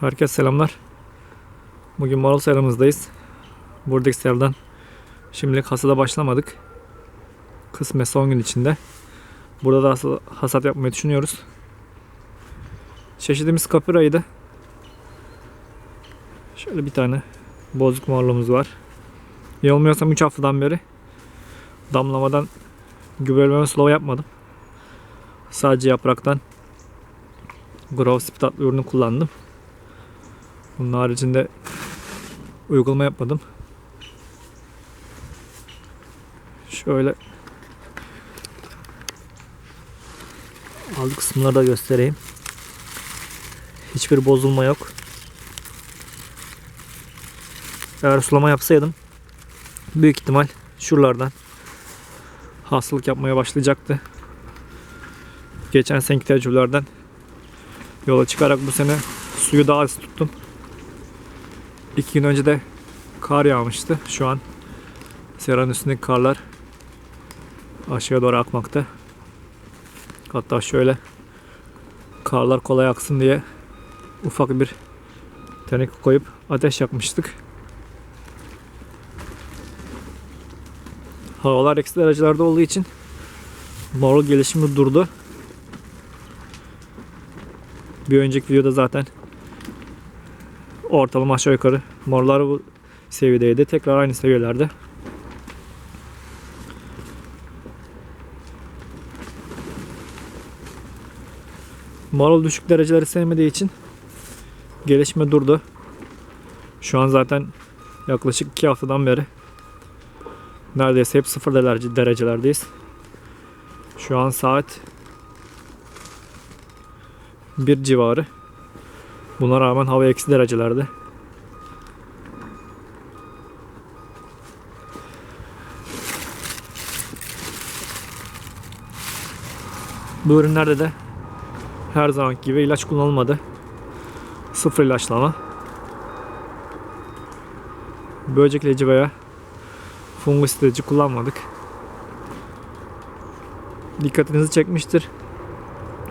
Herkese selamlar. Bugün marul seramızdayız. Buradaki seradan şimdilik hasada başlamadık. Kısmet son gün içinde. Burada da hasat, yapmayı düşünüyoruz. Çeşidimiz kapiraydı. Şöyle bir tane bozuk marulumuz var. Yanılmıyorsam 3 haftadan beri damlamadan gübreleme sulama yapmadım. Sadece yapraktan Grove Speed adlı ürünü kullandım. Bunun haricinde uygulama yapmadım. Şöyle alt kısımları da göstereyim. Hiçbir bozulma yok. Eğer sulama yapsaydım büyük ihtimal şuralardan hastalık yapmaya başlayacaktı. Geçen seneki tecrübelerden yola çıkarak bu sene suyu daha az tuttum. İki gün önce de kar yağmıştı. Şu an seranın üstündeki karlar aşağıya doğru akmakta. Hatta şöyle karlar kolay aksın diye ufak bir teneke koyup ateş yakmıştık. Havalar eksi derecelerde olduğu için marul gelişimi durdu. Bir önceki videoda zaten ortalama aşağı yukarı morlar bu seviyedeydi. Tekrar aynı seviyelerde. Marul düşük dereceleri sevmediği için gelişme durdu. Şu an zaten yaklaşık 2 haftadan beri neredeyse hep sıfır derece- derecelerdeyiz. Şu an saat 1 civarı. Buna rağmen hava eksi derecelerde. Bu ürünlerde de her zaman gibi ilaç kullanılmadı. Sıfır ilaçlama. Böcekleyici veya fungusleyici kullanmadık. Dikkatinizi çekmiştir.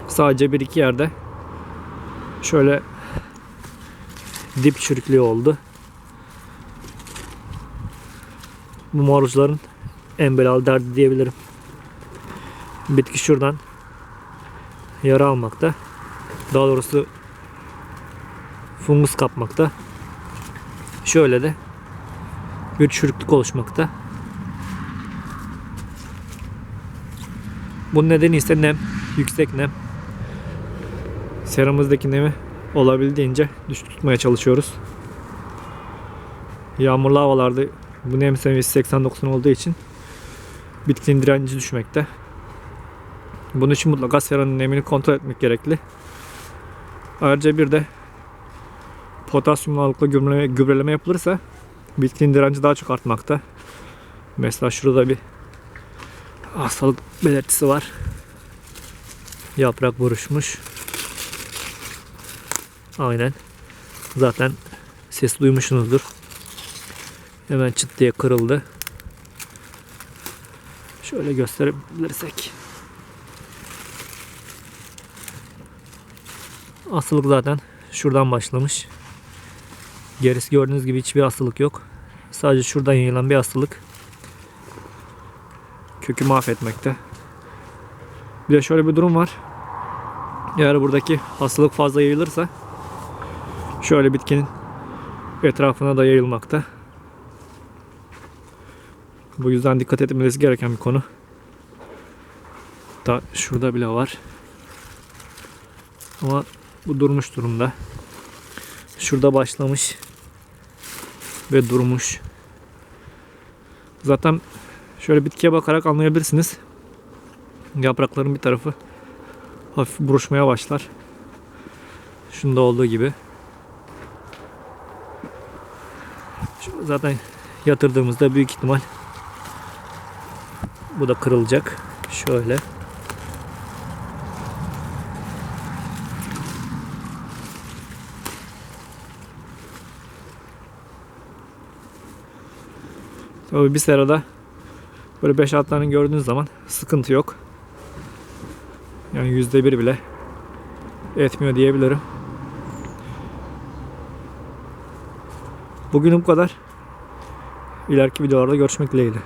Sadece bir iki yerde şöyle dip çürüklüğü oldu. Bu maruzların en belalı derdi diyebilirim. Bitki şuradan yara almakta. Daha doğrusu fungus kapmakta. Şöyle de bir çürüklük oluşmakta. Bunun nedeni ise nem, yüksek nem. Seramızdaki nemi olabildiğince düşük tutmaya çalışıyoruz. Yağmurlu havalarda bu nem seviyesi 80-90 olduğu için bitkinin direnci düşmekte. Bunun için mutlaka seranın nemini kontrol etmek gerekli. Ayrıca bir de potasyum ağırlıklı gübreleme, gübreleme yapılırsa bitkinin direnci daha çok artmakta. Mesela şurada bir hastalık belirtisi var. Yaprak buruşmuş. Aynen. Zaten ses duymuşsunuzdur. Hemen çıt diye kırıldı. Şöyle gösterebilirsek. Hastalık zaten şuradan başlamış. Gerisi gördüğünüz gibi hiçbir hastalık yok. Sadece şuradan yayılan bir hastalık. Kökü mahvetmekte. Bir de şöyle bir durum var. Eğer buradaki hastalık fazla yayılırsa şöyle bitkinin etrafına da yayılmakta. Bu yüzden dikkat etmeniz gereken bir konu. Da şurada bile var. Ama bu durmuş durumda. Şurada başlamış ve durmuş. Zaten şöyle bitkiye bakarak anlayabilirsiniz. Yaprakların bir tarafı hafif buruşmaya başlar. Şunda olduğu gibi. Zaten yatırdığımızda büyük ihtimal bu da kırılacak. Şöyle. Tabii bir serada böyle 5-6 tane gördüğünüz zaman sıkıntı yok. Yani yüzde bir bile etmiyor diyebilirim. Bugün bu kadar. İleriki videolarda görüşmek dileğiyle.